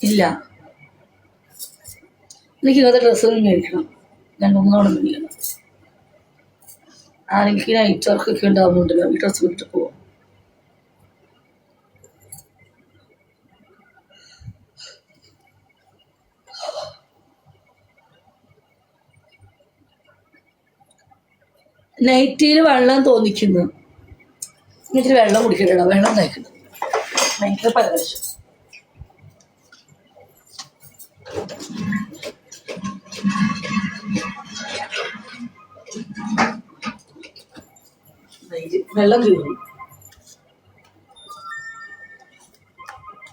ഇല്ല. എനിക്ക് ഇന്നത്തെ ഡ്രസ്സ് മേടിക്കണം ഞാൻ ഒന്നോടെ മേടിക്കണം ആരെങ്കിലും നൈറ്റ് വർക്കൊക്കെ ഉണ്ടാവുന്നുണ്ടല്ലോ ഈ ഡ്രസ്സ് വിട്ടിട്ട് പോവാം. നൈറ്റിയിൽ വെള്ളം തോന്നിക്കുന്നു. എന്നിട്ട് വെള്ളം കുടിക്കട്ടോ വെള്ളം തയ്ക്കണം ഭയങ്കര പരവശം വെള്ളം തീർന്നു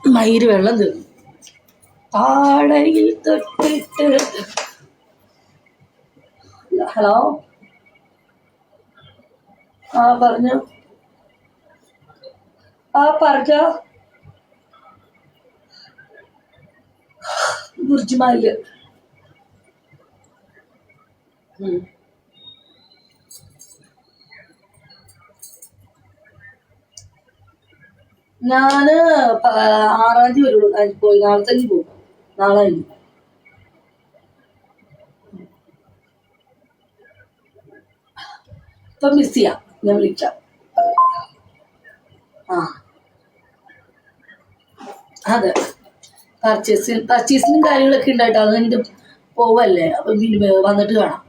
മയിര് വെള്ളം തീർന്നു താഴയിൽ തൊട്ടിട്ട്. ഹലോ? ആ പറഞ്ഞോ. ആ പറഞ്ഞോ. ബുർജുമാൽ ഞാൻ ആറാം തീയതി വരുള്ളൂ. പോയി. നാളെ തന്നെ പോകും നാളെ കഴിഞ്ഞു ഇപ്പൊ മിസ് ചെയ്യാം. ഞാൻ വിളിക്കാം. ആ. അതെ. പർച്ചേസിങ് പർച്ചേസിനും കാര്യങ്ങളൊക്കെ ഉണ്ടായിട്ട് അത് കഴിഞ്ഞിട്ട് പോവല്ലേ? അപ്പൊ പിന്നെ വന്നിട്ട് കാണാം.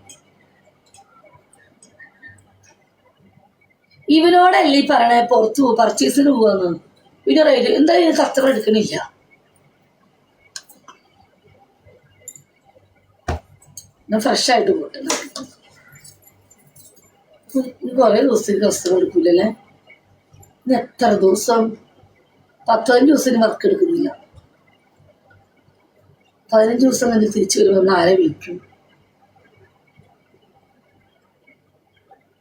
ഇവനോടല്ലേ ഈ പറയണേ പുറത്തു പോകും പർച്ചേസിന് പോവാന്ന്. പിന്നെ റേറ്റ് എന്തായാലും കസ്റ്റമർ എടുക്കണില്ല? എന്നാ ഫ്രഷ് ആയിട്ട് പോട്ടെ. കുറെ ദിവസത്തേക്ക് കസ്റ്റമർ എടുക്കൂലല്ലേ? ഇന്ന് എത്ര ദിവസം? പത്തഞ്ച് ദിവസത്തിന് വർക്ക് എടുക്കുന്നില്ല. പതിനഞ്ച് ദിവസം കഴിഞ്ഞ് തിരിച്ചു വരുമ്പോൾ ആരെ വിളിക്കും?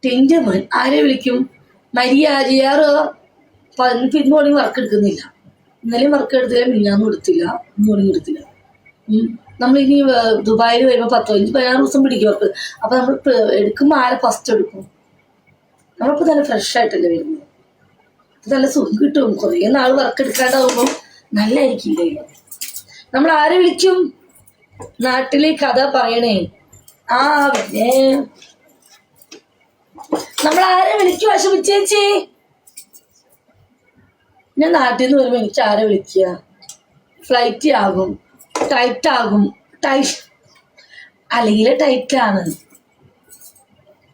ടെന്റെ മോൻ ആരെ വിളിക്കും? മരിയ അരിയാറ് പിന്നെ മോർണിംഗ് വർക്ക് എടുക്കുന്നില്ല. ഇന്നലെയും വർക്ക് എടുത്തില്ല മിന്നാന്നും എടുത്തില്ല മോർണിംഗ് എടുത്തില്ല. നമ്മൾ ഏർ, ദുബായിൽ വരുമ്പോൾ പത്ത് പതിനഞ്ച് പതിനാറ് ദിവസം പിടിക്കും വർക്ക് അപ്പൊ നമ്മൾ എടുക്കുമ്പോൾ ആരെ ഫസ്റ്റ് എടുക്കും? നമ്മളിപ്പോൾ നല്ല ഫ്രഷ് ആയിട്ടല്ലേ വരുന്നത്. നല്ല സുഖം കിട്ടും. കുറേ നാൾ വർക്ക് എടുക്കാണ്ടാവുമ്പോൾ നല്ലതായിരിക്കില്ലേ നമ്മൾ ആരെ വിളിക്കും നാട്ടിലെ കഥ പറയണേ. ആ പിന്നെ നമ്മൾ ആരെ വിളിക്കും വിഷമിച്ചേച്ചി ഞാൻ നാട്ടിൽ നിന്ന് വരുമ്പോൾ എനിക്ക് ആരെ വിളിക്കുക? ഫ്ലൈറ്റ് ആകും ടൈറ്റ് ആകും ടൈറ്റ് അല്ലെങ്കിൽ ടൈറ്റ് ആണ്.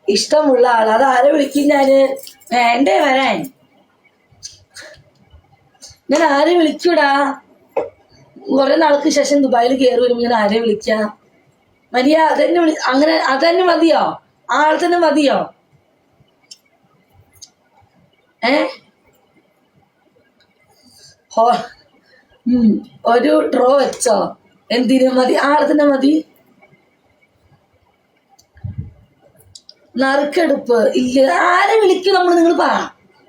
ഇഷ്ടമുള്ള ആൾ അത് ആരെ വിളിക്കും ഞാൻ? വേണ്ടേ വരാൻ. ഞാൻ ആരെ വിളിക്കൂടാ? കുറെ നാൾക്ക് ശേഷം ദുബായിൽ കയറി വരുമ്പോൾ ഞാൻ ആരെ വിളിക്ക? മരിയ അതന്നെ വിളി അങ്ങനെ അതന്നെ മതിയോ? ആൾ തന്നെ മതിയോ? ഏ? ഒരു ഡ്രോ വെച്ചോ. എന്തിനു മതി? ആൾ തന്നെ മതി. നറുക്കെടുപ്പ്. ഇല്ല ആരെ വിളിക്കും നമ്മൾ നിങ്ങൾ പറ.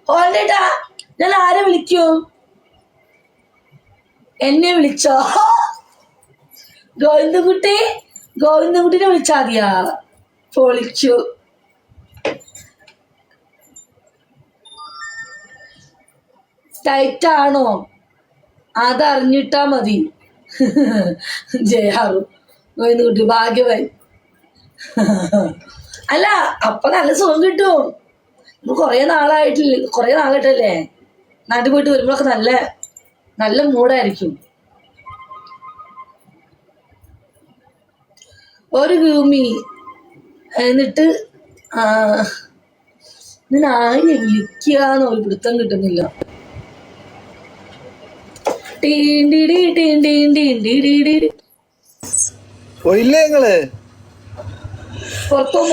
ഓണ്ടേട്ടാ ഞാൻ ആരെ വിളിക്കും? എന്നെ വിളിച്ചോ? ഗോവിന്ദൻകുട്ടി ഗോവിന്ദൻകുട്ടിനെ വിളിച്ചാ മതിയാ? പൊളിച്ചു. ടൈറ്റ് ആണോ? അതറിഞ്ഞിട്ടാ മതി. ജയാറു ഗോവിന്ദൻകുട്ടി ഭാഗ്യവാൻ. അല്ല അപ്പൊ നല്ല സുഖം കിട്ടും. കൊറേ നാളായിട്ടില്ല കൊറേ നാളായിട്ടല്ലേ? നാട്ടിൽ പോയിട്ട് വരുമ്പോഴൊക്കെ നല്ല നല്ല മൂടായിരിക്കും. ഒരു ഭൂമി എന്നിട്ട് ഞാൻ ആരെ വിളിക്കാന്ന് ഒരു പിടുത്തം കിട്ടുന്നില്ല. പുറത്തു